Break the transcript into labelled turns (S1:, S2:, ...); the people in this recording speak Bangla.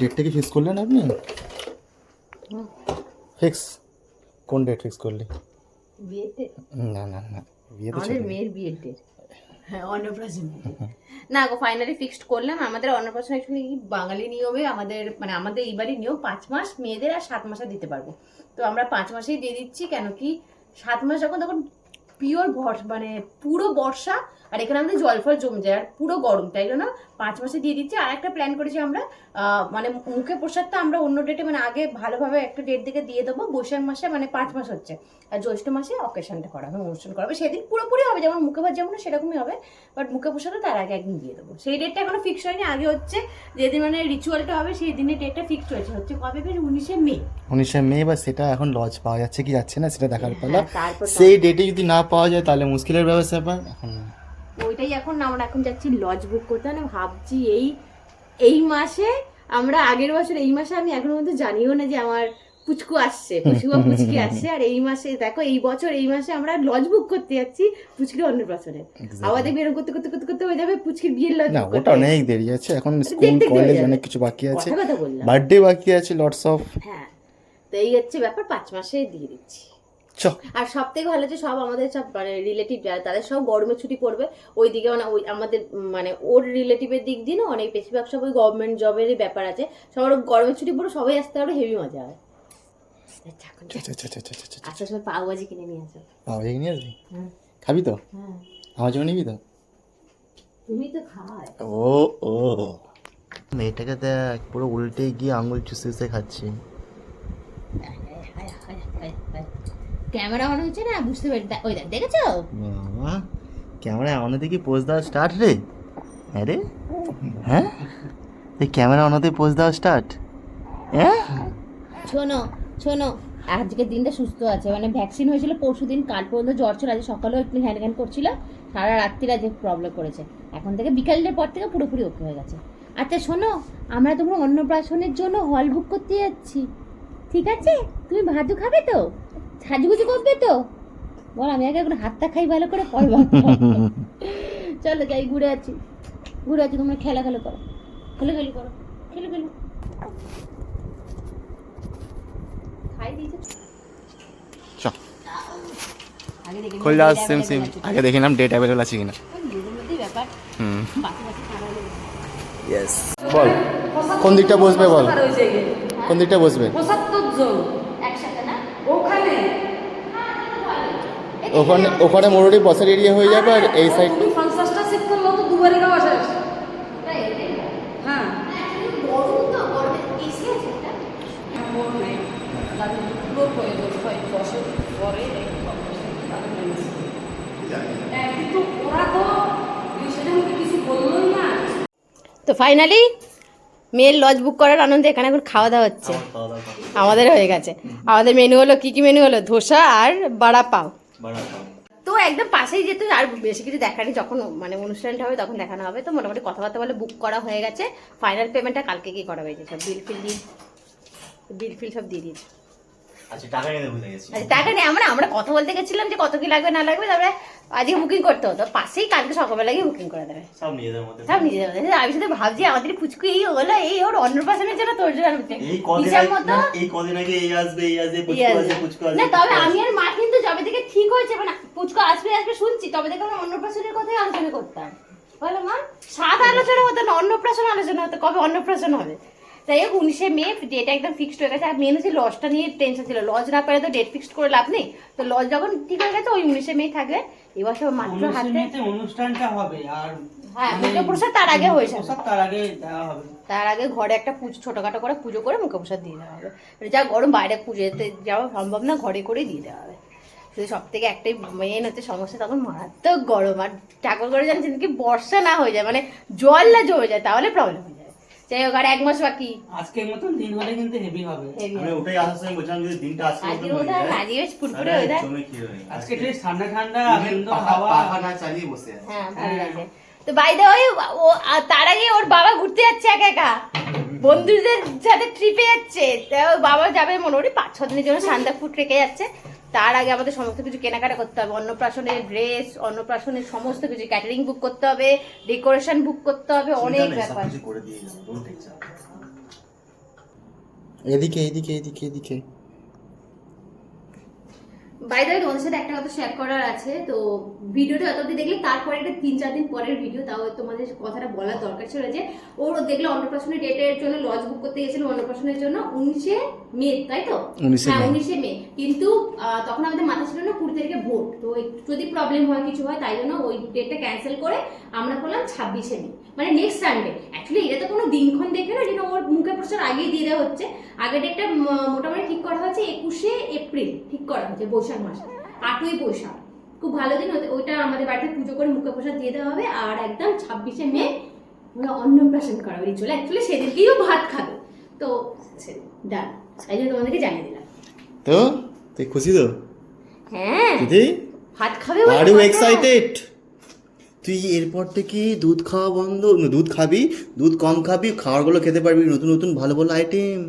S1: ডেটটা কি ফিক্স করলেন আপনি? ফিক্স কোন ডেট ফিক্স করলি?
S2: বিয়েতে?
S1: না না না বিয়ে তো
S2: আমাদের মেয়ের বিয়ের ডেট হ্যাঁ অন্নপ্রাশন না গো ফাইনালি ফিক্সড করলাম। আমাদের অন্নপ্রাশন অ্যাকচুয়ালি বাঙালি নিয়মে আমাদের মানে আমাদের এইবারই নিয়ম পাঁচ মাস মেয়েদের আর সাত মাসে দিতে পারব। তো আমরা পাঁচ মাসেই দিয়ে দিচ্ছি কেন কি সাত মাস যখন তখন পিওর বর্ষ মানে পুরো বর্ষা আর এখানে আমাদের জল ফল জমে যায় আর পুরো গরম তাই জন্য পাঁচ মাসে দিয়ে দিচ্ছি। আর একটা প্ল্যান করেছি আমরা মানে মুখে প্রসাদটা আমরা অন্য ডেটে মানে আগে ভালোভাবে একটা ডেট দিকে দিয়ে দেবো। বৈশাখ মাসে মানে পাঁচ মাস হচ্ছে। আর জ্যৈষ্ঠ মাসে অকেশনটা করা হবে অনুষ্ঠান করা হবে। সেদিন পুরোপুরি হবে যেমন মুখে ভাত যেমন সেরকমই হবে। বাট মুখে প্রসাদও তার আগে একদিন দিয়ে দেবো। সেই ডেটটা এখনও ফিক্স হয়নি। আগে হচ্ছে যেদিন মানে রিচুয়ালটা হবে সেই দিনের ডেটটা ফিক্সড হয়েছে। হচ্ছে কবে বেশ? উনিশে মে।
S1: উনিশে মে বা সেটা এখন লজ পাওয়া যাচ্ছে কি যাচ্ছে না সেটা দেখার পালা।
S2: হ্যাঁ,
S1: সেই ডেটে যদি না পাওয়া যায় তাহলে মুশকিলের ব্যবস্থা এখন
S2: ওইটাই এখন আমরা এখন যাচ্ছি লজ বুক করতে। মানে ভাবছি এই এই মাসে আমরা আগের বছর এই মাসে আমি এখনও মধ্যে জানিও না যে আমার পুচকু আসছে। পুচকু পুচকি আসছে। আর এই মাসে দেখো এই বছর এই মাসে আমরা লজ বুক করতে যাচ্ছি পুচকির অন্নপ্রাশনে। আবার দেখবি এরকম করতে করতে করতে করতে হয়ে যাবে পুচকির বিয়ের লজ
S1: না ওটা অনেক দেরি আছে। এখন স্কুল কলেজ অনেক কিছু বাকি আছে। বার্থডে বাকি আছে লটস অফ
S2: হ্যাঁ তো এই হচ্ছে ব্যাপার পাঁচ মাসে দিয়ে দিচ্ছি। আর সব থেকে ভালো যে সব আমাদের সব মানে রিলেটিভ যারা তাদের সব গরমের ছুটি পড়বে। ওই দিকে মানে ওই আমাদের মানে ওর রিলেটিভের দিক দিয়ে না অনেক বেশিরভাগ সব ওই গভর্নমেন্ট জবেরই ব্যাপার আছে। সবার গরমের ছুটি পড়ে সবাই আসতে পারবে হেভি মজা হয়। আচ্ছা, পাও ভাজি কিনে নিয়ে আসো।
S1: আসবি?
S2: হ্যাঁ
S1: খাবি তো? আমার জন্য নিবি তো?
S2: তুমি তো খাওয়ায়
S1: ও ও। মেয়েটাকে দেখ পুরো উল্টে গিয়ে আঙুল চুষে চুষে খাচ্ছে।
S2: ক্যামেরা অন হচ্ছে না বুঝতে পারি ওই দেখ দেখেছ?
S1: বাবা ক্যামেরা অন দেখি পোজ দেওয়া স্টার্ট রে? হ্যাঁ হ্যাঁ? এই ক্যামেরা অনতে পোজ দেওয়া স্টার্ট হ্যাঁ?
S2: শোনো শোনো আজকের দিনটা সুস্থ আছে মানে ভ্যাকসিন হয়েছিল পরশু দিন কাল পর্যন্ত জ্বর ছিল আজ সকালেও একটু হ্যান্ড হ্যান্ড করছিল সারা রাত্রির আজ প্রবলেম করেছে। এখন থেকে বিকালের পর থেকে পুরোপুরি ওকে হয়ে গেছে। আচ্ছা শোনো আমরা তোমার অন্নপ্রাশনের জন্য হল বুক করতে যাচ্ছি। ঠিক আছে? তুমি ভাদু খাবে তো? সাজুগুজু করবে তো? বল আমি আগে এখন হাতটা খাই ভালো করে পর চলো যাই ঘুরে আছি। ঘুরে আছি তোমরা খেলা খেলা করো। খেলে খেলি করো খেলে খেলি। খাই দিয়েছে আগে দেখে
S1: খোলা
S2: date
S1: সেম সেম আগে দেখে নাম ডেট অ্যাভেলেবল আছে কিনা। হুম। বল কোন দিকটা বসবে বল? কোন দিকটা বসবে?
S3: জন
S2: একসাথে না
S3: ওখানে
S1: ওখানে ওখানে মোটামুটি বসার এরিয়া হয়ে যাবে আর এই সাইড
S3: পঞ্চাশটা সিট করলেও তো দুবারই খাওয়া শেষ হ্যাঁ
S2: তো গরমে এসি আছে একটা
S3: এমন নেই তাদের পুরো প্রয়োজন বছর পরে কিন্তু ওরা তো সেটা আমাকে কিছু বললোই না
S2: তো ফাইনালি মেয়ের লজ বুক করার আনন্দে এখানে এখন খাওয়া দাওয়া হচ্ছে। আমাদের হয়ে গেছে। আমাদের মেনু হলো কি কি মেনু হলো? ধোসা আর বাড়া পাও। তো একদম পাশেই যেতে আর বেশি কিছু দেখানি যখন মানে অনুষ্ঠানটা হবে তখন দেখানো হবে। তো মোটামুটি কথাবার্তা বলে বুক করা হয়ে গেছে। ফাইনাল পেমেন্টটা কালকে কি করা হয়েছে। সব বিল ফিল দিয়ে বিল ফিল সব দিয়ে দিয়েছে।
S1: আচ্ছা টাকা
S2: আচ্ছা নেই আমরা আমরা কথা বলতে গেছিলাম যে কত কি লাগবে না লাগবে তারপরে আজকে বুকিং করতে হতো। পাশেই কালকে সকালবেলা গিয়ে বুকিং করে দেবে।
S1: সব নিজেদের মধ্যে।
S2: সব নিজেদের মধ্যে। আমি শুধু ভাবছি আমাদের ফুচকু এই হলো এই ওর অন্নপ্রাশনের জন্য তোর জন্য
S4: এই কদিন আগে- না, এই কদিন আগে এই আসবে এই আসবে পুচকু আসবে। পুচকু আসবে
S2: না তবে আমি আর মা যবে থেকে ঠিক হয়েছে মানে পুচকু আসবে আসবে শুনছি তবে থেকে আমরা অন্নপ্রাশনের কথাই আলোচনা করতাম। বলো মা? সাত আলোচনা হতো না অন্নপ্রাশন আলোচনা হতো কবে অন্নপ্রাশন হবে? যাই হোক উনিশে মে ডেট একদম ফিক্সড হয়ে গেছে আর মেন হচ্ছে লজটা নিয়ে টেনশন ছিল। লজ না পেলে তো ডেট ফিক্সড করে লাভ নেই। তো লজ যখন ঠিক হয়ে গেছে ওই উনিশে মে থাকবে। এবছর মাত্র হাতে
S5: অনুষ্ঠানটা হবে আর
S2: হ্যাঁ
S5: মানে
S2: মুখে প্রসাদ তার আগে হয়ে
S5: সব তার আগে দেওয়া হবে।
S2: তার আগে ঘরে একটা পুজো ছোটখাটো করে পুজো করে মুখে প্রসাদ দিয়ে দেওয়া হবে। মানে যা গরম বাইরে পুজোতে যাওয়া সম্ভব না ঘরে করেই দিয়ে দেওয়া হবে। শুধু সব থেকে একটাই মেন হচ্ছে সমস্যা তখন মারাত্মক গরম। আর ঠাকুর করে জানছেন কি বর্ষা না হয়ে যায় মানে জল না জমে যায় তাহলে প্রবলেম হয়ে যায়। যাই হোক আর এক মাস বাকি।
S5: আজকের মতন দিন হলে কিন্তু হেভি হবে।
S4: আমি ওটাই আসার সময় বলছিলাম যদি দিনটা আজকে
S2: আজকে
S4: মতন
S2: ওটা
S4: হয়ে যায়,
S2: আজকে বেশ
S4: তাহলে
S2: হয়ে যায়
S4: জমে কি হবে?
S5: আজকে একটু ঠান্ডা ঠান্ডা সুন্দর হাওয়া
S4: পাখা না চালিয়ে বসে আছে।
S2: হ্যাঁ ভালো লাগে তো বাইদে ওই ও তার আগে ওর বাবা ঘুরতে যাচ্ছে একা একা। বন্ধুদের সাথে ট্রিপে যাচ্ছে। বাবা যাবে মোটামুটি পাঁচ ছ দিনের জন্য সান্দাকপুর ট্রেকে যাচ্ছে। তার আগে আমাদের সমস্ত কিছু কেনাকাটা করতে হবে। অন্নপ্রাশনের ড্রেস অন্নপ্রাশনের সমস্ত কিছু ক্যাটারিং বুক করতে হবে ডেকোরেশন বুক করতে হবে অনেক ব্যাপার।
S1: এদিকে এদিকে এদিকে এদিকে।
S2: বাই দ্য তোমাদের সাথে একটা কথা শেয়ার করার আছে তো ভিডিওটা দেখলে তারপরে একটা তিন চার দিন পরের ভিডিও তাও তোমাদের কথাটা বলার দরকার ছিল যে ওর দেখলে অন্নপ্রাশনের ডেটের জন্য লজ বুক করতে গেছিল অন্নপ্রাশনের জন্য উনিশে মে তাই তো? হ্যাঁ উনিশে মে। কিন্তু তখন আমাদের মাথা ছিল না কুড়ি তারিখে ভোট তো যদি প্রবলেম হয় কিছু হয় তাই জন্য ওই ডেটটা ক্যান্সেল করে আমরা করলাম ছাব্বিশে মে। মানে নেক্সট সানডে অ্যাকচুয়ালি এটা তো কোনো দিনক্ষণ দেখে না যেন ওর মুখে প্রচার আগেই দিয়ে দেওয়া হচ্ছে। আগের ডেটটা মোটামুটি ঠিক করা হয়েছে একুশে এপ্রিল ঠিক করা হয়েছে বৈশাখ মাসে আটই বৈশাখ। খুব ভালো দিন ওইটা আমাদের বাড়িতে পুজো করে মুখে প্রসাদ দিয়ে দেওয়া হবে আর একদম ছাব্বিশে মে ওরা অন্নপ্রাশন করাবে চলে। অ্যাকচুয়ালি সেদিনকেও ভাত খাবে। তো ডান তাই জন্য তোমাদেরকে জানিয়ে দিলাম।
S1: তো তুই খুশি তো?
S2: হ্যাঁ।
S1: দিদি?
S2: ভাত খাবে
S1: আর ইউ এক্সাইটেড তুই এরপর থেকে দুধ খাওয়া বন্ধ। দুধ খাবি দুধ কম খাবি খাবারগুলো খেতে পারবি নতুন নতুন ভালো ভালো আইটেম